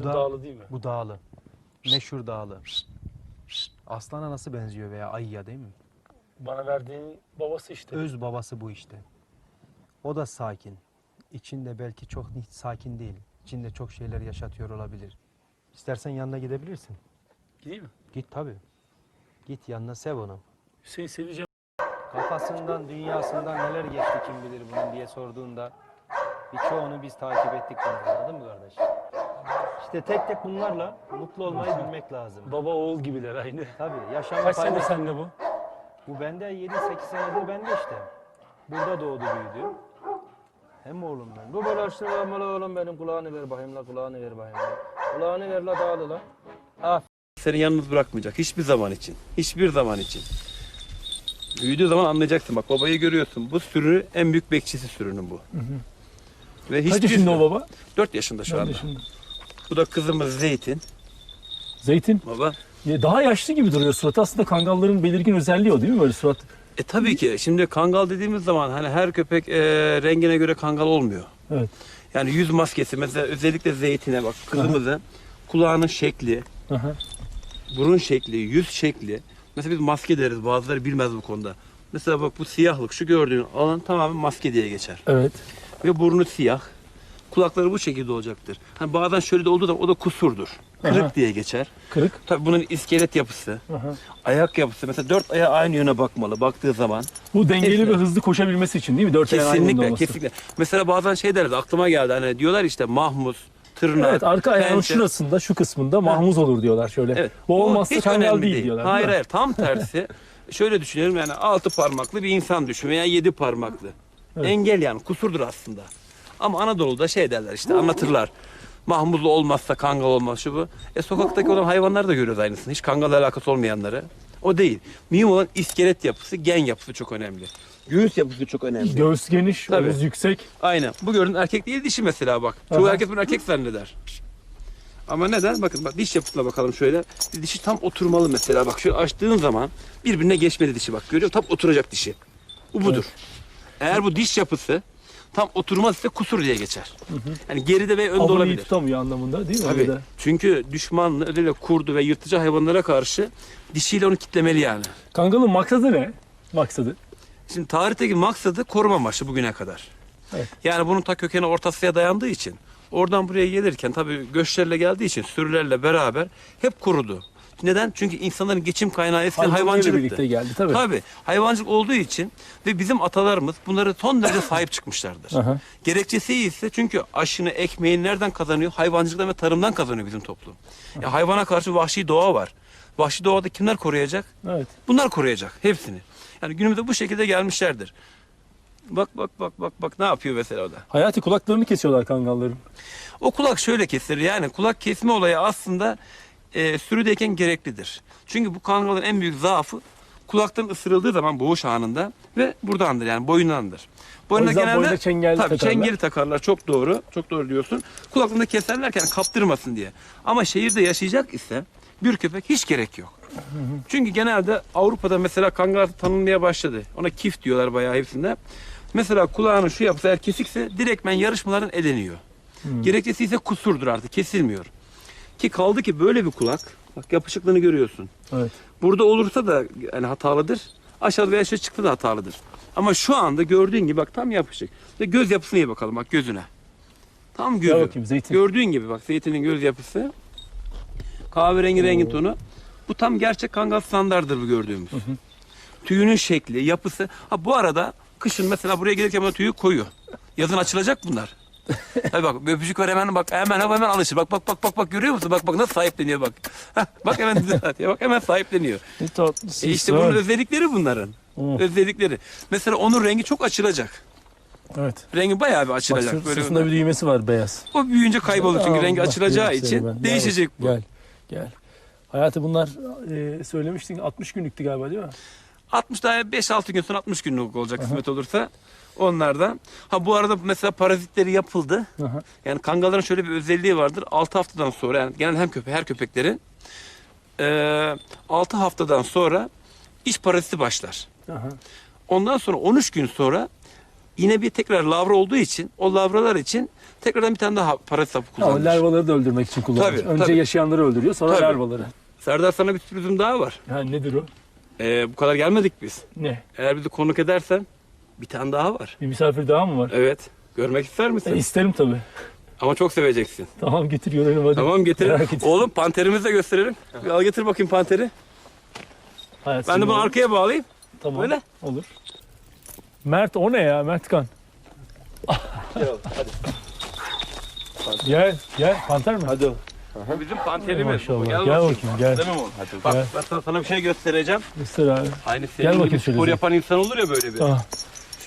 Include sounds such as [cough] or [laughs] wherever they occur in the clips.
Bu da- dağlı değil mi? Bu dağlı. Meşhur dağlı. Aslana nasıl benziyor veya ayıya değil mi? Bana verdiğin babası işte. Öz babası bu işte. O da sakin. İçinde belki çok hiç sakin değil. İçinde çok şeyler yaşatıyor olabilir. İstersen yanına gidebilirsin. Gideyim mi? Git tabii. Git yanına sev onu. Hüseyin seveceğim. Kafasından, dünyasından neler geçti kim bilir bunun diye sorduğunda birçoğunu biz takip ettik bunu. Anladın mı kardeş? İşte tek tek bunlarla mutlu olmayı bilmek lazım. Baba oğul gibiler aynı. Tabii yaşamı Kaç sene paylaş- sende bu? Bu bende 7-8 senedir bende işte. Burada doğdu büyüdü. Hem oğlum ben. Bu böyle açtırma oğlum benim kulağını ver bakayım la kulağını ver bakayım la. Kulağını ver la dağılı la. Af. Seni yalnız bırakmayacak hiçbir zaman için. Hiçbir zaman için. Büyüdüğü zaman anlayacaksın. Bak babayı görüyorsun. Bu sürü en büyük bekçisi sürünün bu. Ve Kaç hiçbir yaşında o baba? 4 yaşında şu Dört anda. yaşında. Bu da kızımız Zeytin. Zeytin. Baba. Ya Daha yaşlı gibi duruyor suratı. Aslında kangalların belirgin özelliği o değil mi böyle surat? E tabii ki şimdi kangal dediğimiz zaman hani her köpek e, rengine göre kangal olmuyor. Evet. Yani yüz maskesi mesela özellikle Zeytin'e bak kızımızın kulağının şekli, Aha. burun şekli, yüz şekli. Mesela biz maske deriz bazıları bilmez bu konuda. Mesela bak bu siyahlık şu gördüğün alan tamamen maske diye geçer. Evet. Ve burnu siyah. Kulakları bu şekilde olacaktır. Hani bazen şöyle de olduğu zaman o da kusurdur. Kırık Aha. diye geçer. Kırık. Tabii bunun iskelet yapısı, Aha. ayak yapısı. Mesela dört ayağı aynı yöne bakmalı baktığı zaman. Bu dengeli Hepsi. ve hızlı koşabilmesi için değil mi? Dört ayağın aynı yönde Kesinlikle, olması. kesinlikle. Mesela bazen şey derler aklıma geldi hani diyorlar işte mahmuz, tırnak. Evet arka ayağın pençe. şurasında şu kısmında mahmuz olur diyorlar şöyle. Evet. Bu olmazsa hiç kangal önemli değil, diyorlar. Hayır değil hayır tam tersi. [laughs] Şöyle düşünelim yani altı parmaklı bir insan düşün veya yedi parmaklı. Evet. Engel yani kusurdur aslında. Ama Anadolu'da şey derler işte anlatırlar. Mahmuzlu olmazsa kangal olmaz şu bu. E sokaktaki olan hayvanlar da görüyoruz aynısını. Hiç kangalla alakası olmayanları. O değil. Mühim olan iskelet yapısı, gen yapısı çok önemli. Göğüs yapısı çok önemli. Göğüs geniş, Tabii. omuz yüksek. Aynen. Bu gördüğün erkek değil dişi mesela bak. Çoğu Aha. herkes bunu erkek zanneder. Ama neden? Bakın bak diş yapısına bakalım şöyle. Dişi tam oturmalı mesela. Bak şöyle açtığın zaman birbirine geçmedi dişi bak. Görüyor musun? Tam oturacak dişi. Bu budur. Eğer bu diş yapısı tam oturmaz ise kusur diye geçer. Yani geride ve önde Avını iyi olabilir. tutamıyor anlamında değil mi? Tabii. De. Çünkü düşman özellikle kurdu ve yırtıcı hayvanlara karşı dişiyle onu kitlemeli yani. Kangalın maksadı ne? Maksadı. Şimdi tarihteki maksadı koruma amaçlı bugüne kadar. Evet. Yani bunun ta kökeni Orta Asya'ya dayandığı için oradan buraya gelirken tabii göçlerle geldiği için sürülerle beraber hep kurudu. Neden? Çünkü insanların geçim kaynağı eskiden Hayvancılıkla hayvancılıktı. birlikte geldi tabii. Tabii. Hayvancılık olduğu için ve bizim atalarımız bunları son derece sahip çıkmışlardır. Aha. Gerekçesi ise çünkü aşını, ekmeğini nereden kazanıyor? Hayvancılıktan ve tarımdan kazanıyor bizim toplum. Ya hayvana karşı vahşi doğa var. Vahşi doğada kimler koruyacak? Evet. Bunlar koruyacak hepsini. Yani günümüzde bu şekilde gelmişlerdir. Bak bak bak bak bak ne yapıyor mesela o da. Hayati kulaklarını kesiyorlar kangalların. O kulak şöyle kesilir yani kulak kesme olayı aslında e, sürüdeyken gereklidir. Çünkü bu kangalın en büyük zaafı kulaktan ısırıldığı zaman boğuş anında ve buradandır yani boyundandır. O yüzden boyuna çengel tabii, takarlar. çengeli takarlar çok doğru çok doğru diyorsun. Kulaklarını keserlerken kaptırmasın diye. Ama şehirde yaşayacak ise bir köpek hiç gerek yok. Çünkü genelde Avrupa'da mesela kangal tanınmaya başladı. Ona kif diyorlar bayağı hepsinde. Mesela kulağının şu yapısı eğer kesikse direktmen yarışmaların eleniyor. Gerekçesi ise kusurdur artık kesilmiyor. Ki kaldı ki böyle bir kulak. Bak yapışıklığını görüyorsun. Evet. Burada olursa da yani hatalıdır. Aşağı veya aşağı çıktı da hatalıdır. Ama şu anda gördüğün gibi bak tam yapışık. Ve göz yapısına iyi bakalım bak gözüne. Tam gözü. Bakayım zeytin. Gördüğün gibi bak zeytinin göz yapısı. Kahverengi rengin tonu. Bu tam gerçek kangal standardır bu gördüğümüz. Tüyünün şekli, yapısı. Ha bu arada kışın mesela buraya gelirken bana tüyü koyu. Yazın açılacak bunlar. [laughs] Tabii bak bir öpücük ver hemen bak hemen hemen alışır. Bak bak bak bak bak görüyor musun? Bak bak nasıl sahipleniyor bak. Hah, bak hemen. [laughs] Bak hemen sahipleniyor. Ne tatlısın. E işte bunun özellikleri bunların. Hı. Özellikleri. Mesela onun rengi çok açılacak. Evet. Rengi bayağı bir Bak açılacak. sırt- Böyle sırtında bir düğmesi var beyaz. o büyüyünce kaybolur çünkü Allah rengi açılacağı için ben. Gel değişecek bu. bakayım, Gel. Gel. Hayatı bunlar e, söylemiştin 60 günlüktü galiba değil mi? 60 daha 5-6 gün sonra 60 günlük olacak kısmet olursa. Onlardan. Ha bu arada mesela parazitleri yapıldı. Aha. Yani kangalların şöyle bir özelliği vardır. 6 haftadan sonra yani genel hem köpek her köpeklerin eee 6 haftadan sonra iç paraziti başlar. Aha. Ondan sonra 13 gün sonra yine bir tekrar lavra olduğu için o lavralar için Tekrardan bir tane daha parazit hapı Ha, o kullanmış. larvaları da öldürmek için kullanmış. Tabii, Önce tabii. yaşayanları öldürüyor sonra Tabii. larvaları. Serdar sana bir sürprizim daha var. Ha, nedir o? Ee, bu kadar gelmedik biz. Ne? Eğer bizi konuk edersen bir tane daha var. Bir misafir daha mı var? Evet. Görmek ister misin? E, isterim tabii. Ama çok seveceksin. Tamam getir görelim hadi. Tamam getirin. Merak ettim. Oğlum panterimizi de gösterelim. Bir al getir bakayım panteri. Hayat Ben de bunu arkaya bağlayayım. Tamam. Böyle. Olur. Mert o ne ya Mertkan? Gel gel panter mi? Hadi. Bu bizim panterimiz. Maşallah. Gel, Gel bakayım. bakayım, gel. Değil mi oğlum? Bak Gel. ben sana, sana bir şey göstereceğim. Göster abi. Aynı Gel senin bakayım gibi şöyle spor yapan insan olur ya böyle bir. Şu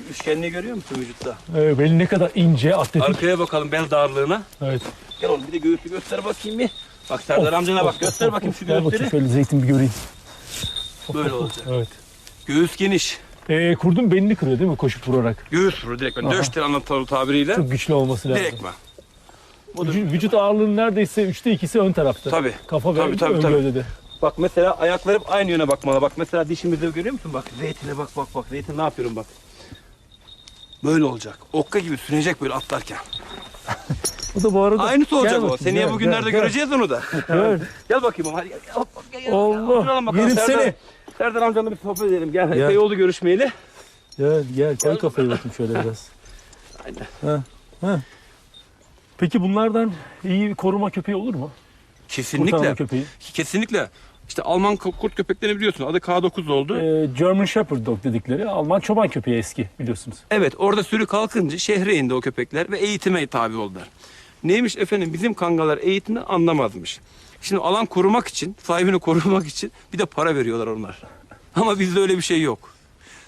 üçgenliği görüyor musun vücutta? evet, belin ne kadar ince, atletik. Arkaya bakalım bel darlığına. Evet. Gel oğlum bir de göğüsü göster bakayım bir. Bak Serdar amcana bak göster of, bakayım of. şu Gel bakayım göğüsleri. şöyle zeytin bir göreyim. Böyle olacak. Evet. Göğüs geniş. Ee, kurdun belini kırıyor değil mi koşup vurarak? Göğüs vurur direkt. Döşten anlatalım tabiriyle. Çok güçlü olması lazım. Direkt mi? Vücut, vücut ağırlığının neredeyse üçte ikisi ön tarafta. Tabii. Kafa ve Tabii, tabii, ön tabii. gövdede. Bak mesela ayaklar hep aynı yöne bakmalı. Bak mesela dişimizi görüyor musun? Bak zeytine bak bak bak. Zeytin ne yapıyorum bak. Böyle olacak. Okka gibi sünecek böyle atlarken. [laughs] Bu da bu arada... Aynısı olacak Gel o. bakayım, Seneye gel, bugünlerde gel, göreceğiz onu da. [laughs] Gel. gel bakayım hadi gel. gel, gel, gel. Allah, Oturalım yerim Serdar- seni. Serdar amcanla bir sohbet edelim. Gel. Gel. Epey oldu görüşmeyeli. Gel gel koy kafayı bakayım şöyle biraz. [laughs] Aynen. Ha, ha. Peki bunlardan iyi bir koruma köpeği olur mu? Kesinlikle. Kurtarma köpeği. Kesinlikle. İşte Alman kurt köpeklerini biliyorsun. Adı K9 oldu. Ee, German Shepherd Dog dedikleri Alman çoban köpeği eski biliyorsunuz. Evet orada sürü kalkınca şehre indi o köpekler ve eğitime tabi oldular. Neymiş efendim bizim kangalar eğitimi anlamazmış. Şimdi alan korumak için, sahibini korumak için bir de para veriyorlar onlar. Ama bizde öyle bir şey yok.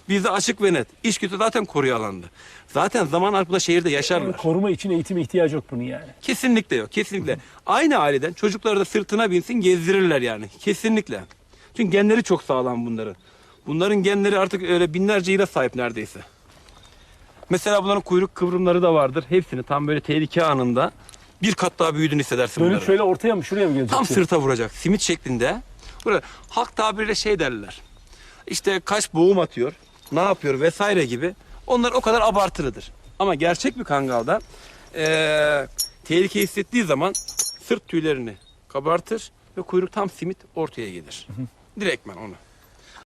Bizde açık ve net. İş gücü zaten koruyor alanda. Zaten zaman arpında şehirde yaşarlar. Koruma için eğitime ihtiyacı yok bunun yani. Kesinlikle yok. Kesinlikle. Aynı aileden çocukları da sırtına binsin gezdirirler yani. Kesinlikle. Çünkü genleri çok sağlam bunların. Bunların genleri artık öyle binlerce yıla sahip neredeyse. Mesela bunların kuyruk kıvrımları da vardır. Hepsini tam böyle tehlike anında bir kat daha büyüdüğünü hissedersin Böyle bunların. şöyle ortaya mı şuraya mı gelecek? Tam sırta vuracak. Simit şeklinde. Burada halk tabiriyle şey derler. İşte kaç boğum atıyor, ne yapıyor vesaire gibi. Onlar o kadar abartılıdır. Ama gerçek bir kangalda eee tehlike hissettiği zaman sırt tüylerini kabartır ve kuyruk tam simit ortaya gelir. Direktmen onu.